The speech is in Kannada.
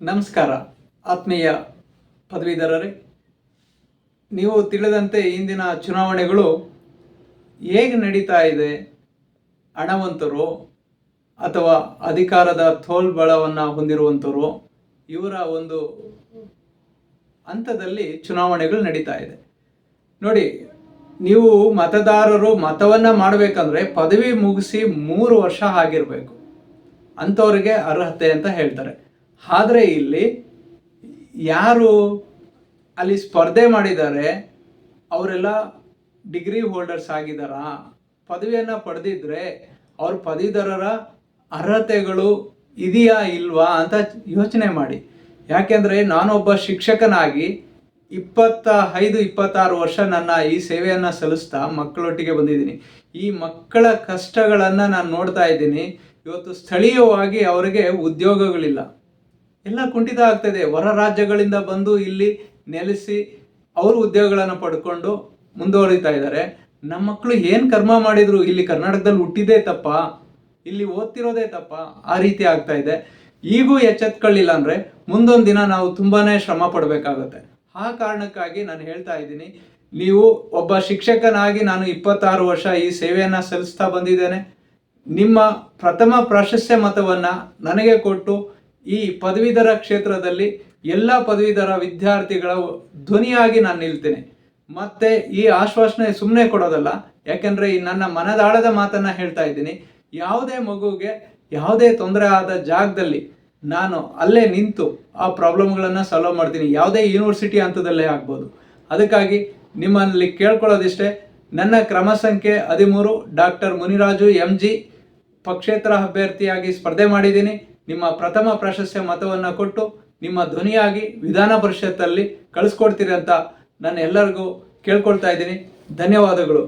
ನಮಸ್ಕಾರ, ಆತ್ಮೀಯ ಪದವೀಧರರೇ. ನೀವು ತಿಳಿದಂತೆ ಇಂದಿನ ಚುನಾವಣೆಗಳು ಹೇಗೆ ನಡೀತಾ ಇದೆ? ಹಣವಂತರು ಅಥವಾ ಅಧಿಕಾರದ ತೋಲ್ಬಳವನ್ನು ಹೊಂದಿರುವಂಥವರು ಇವರ ಒಂದು ಹಂತದಲ್ಲಿ ಚುನಾವಣೆಗಳು ನಡೀತಾ ಇದೆ. ನೋಡಿ, ನೀವು ಮತದಾರರು ಮತವನ್ನು ಮಾಡಬೇಕಂದ್ರೆ ಪದವಿ ಮುಗಿಸಿ ಮೂರು ವರ್ಷ ಆಗಿರಬೇಕು. ಅಂಥವ್ರಿಗೆ ಅರ್ಹತೆ ಅಂತ ಹೇಳ್ತಾರೆ. ಆದರೆ ಇಲ್ಲಿ ಯಾರು ಅಲ್ಲಿ ಸ್ಪರ್ಧೆ ಮಾಡಿದ್ದಾರೆ, ಅವರೆಲ್ಲ ಡಿಗ್ರಿ ಹೋಲ್ಡರ್ಸ್ ಆಗಿದ್ದಾರಾ? ಪದವಿಯನ್ನು ಪಡೆದಿದ್ರೆ ಅವ್ರ ಪದವೀಧರರ ಅರ್ಹತೆಗಳು ಇದೆಯಾ ಇಲ್ವಾ ಅಂತ ಯೋಚನೆ ಮಾಡಿ. ಯಾಕೆಂದರೆ ನಾನೊಬ್ಬ ಶಿಕ್ಷಕನಾಗಿ ಇಪ್ಪತ್ತ ಐದು ಇಪ್ಪತ್ತಾರು ವರ್ಷ ನನ್ನ ಈ ಸೇವೆಯನ್ನು ಸಲ್ಲಿಸ್ತಾ ಮಕ್ಕಳೊಟ್ಟಿಗೆ ಬಂದಿದ್ದೀನಿ. ಈ ಮಕ್ಕಳ ಕಷ್ಟಗಳನ್ನು ನಾನು ನೋಡ್ತಾ ಇದ್ದೀನಿ. ಇವತ್ತು ಸ್ಥಳೀಯವಾಗಿ ಅವರಿಗೆ ಉದ್ಯೋಗಗಳಿಲ್ಲ. ಎಲ್ಲ ಕುಂಠಿತ ಇದೆ ಹೊರ ರಾಜ್ಯಗಳಿಂದ ಬಂದು ಇಲ್ಲಿ ನೆಲೆಸಿ ಅವರು ಉದ್ಯೋಗಗಳನ್ನು ಪಡ್ಕೊಂಡು ಮುಂದುವರಿತಾ ಇದ್ದಾರೆ. ನಮ್ಮ ಮಕ್ಕಳು ಏನು ಕರ್ಮ ಮಾಡಿದ್ರು? ಇಲ್ಲಿ ಕರ್ನಾಟಕದಲ್ಲಿ ಹುಟ್ಟಿದೇ ತಪ್ಪ. ಇಲ್ಲಿ ಓದ್ತಿರೋದೇ ತಪ್ಪ. ಆ ರೀತಿ ಆಗ್ತಾ ಇದೆ. ಈಗೂ ಎಚ್ಚೆತ್ಕೊಳ್ಳಿಲ್ಲ ಅಂದರೆ ಮುಂದೊಂದು ದಿನ ನಾವು ತುಂಬಾನೇ ಶ್ರಮ ಪಡಬೇಕಾಗತ್ತೆ. ಆ ಕಾರಣಕ್ಕಾಗಿ ನಾನು ಹೇಳ್ತಾ ಇದ್ದೀನಿ. ನೀವು ಒಬ್ಬ ಶಿಕ್ಷಕನಾಗಿ ನಾನು ಇಪ್ಪತ್ತಾರು ವರ್ಷ ಈ ಸೇವೆಯನ್ನು ಸಲ್ಲಿಸ್ತಾ ಬಂದಿದ್ದೇನೆ. ನಿಮ್ಮ ಪ್ರಥಮ ಪ್ರಾಶಸ್ತ್ಯ ಮತವನ್ನು ನನಗೆ ಕೊಟ್ಟು ಈ ಪದವೀಧರ ಕ್ಷೇತ್ರದಲ್ಲಿ ಎಲ್ಲ ಪದವೀಧರ ವಿದ್ಯಾರ್ಥಿಗಳ ಧ್ವನಿಯಾಗಿ ನಾನು ನಿಲ್ತೇನೆ. ಮತ್ತೆ ಈ ಆಶ್ವಾಸನೆ ಸುಮ್ಮನೆ ಕೊಡೋದಲ್ಲ, ಯಾಕೆಂದ್ರೆ ಈ ನನ್ನ ಮನದಾಳದ ಮಾತನ್ನ ಹೇಳ್ತಾ ಇದ್ದೀನಿ. ಯಾವುದೇ ಮಗುಗೆ ಯಾವುದೇ ತೊಂದರೆ ಆದ ಜಾಗದಲ್ಲಿ ನಾನು ಅಲ್ಲೇ ನಿಂತು ಆ ಪ್ರಾಬ್ಲಮ್ಗಳನ್ನು ಸಾಲ್ವ್ ಮಾಡ್ತೀನಿ. ಯಾವುದೇ ಯೂನಿವರ್ಸಿಟಿ ಹಂತದಲ್ಲೇ ಆಗ್ಬೋದು. ಅದಕ್ಕಾಗಿ ನಿಮ್ಮಲ್ಲಿ ಕೇಳ್ಕೊಳ್ಳೋದಿಷ್ಟೇ, ನನ್ನ ಕ್ರಮ ಸಂಖ್ಯೆ ಹದಿಮೂರು, ಡಾಕ್ಟರ್ ಮುನಿರಾಜು ಎಂ ಜಿ ಪಕ್ಷೇತರ ಅಭ್ಯರ್ಥಿಯಾಗಿ ಸ್ಪರ್ಧೆ ಮಾಡಿದ್ದೀನಿ. ನಿಮ್ಮ ಪ್ರಥಮ ಪ್ರಾಶಸ್ತ್ಯ ಮತವನ್ನು ಕೊಟ್ಟು ನಿಮ್ಮ ಧ್ವನಿಯಾಗಿ ವಿಧಾನ ಪರಿಷತ್ತಲ್ಲಿ ಕಳಿಸ್ಕೊಡ್ತೀರಿ ಅಂತ ನಾನು ಎಲ್ಲರಿಗೂ ಕೇಳ್ಕೊಳ್ತಾ ಇದ್ದೀನಿ. ಧನ್ಯವಾದಗಳು.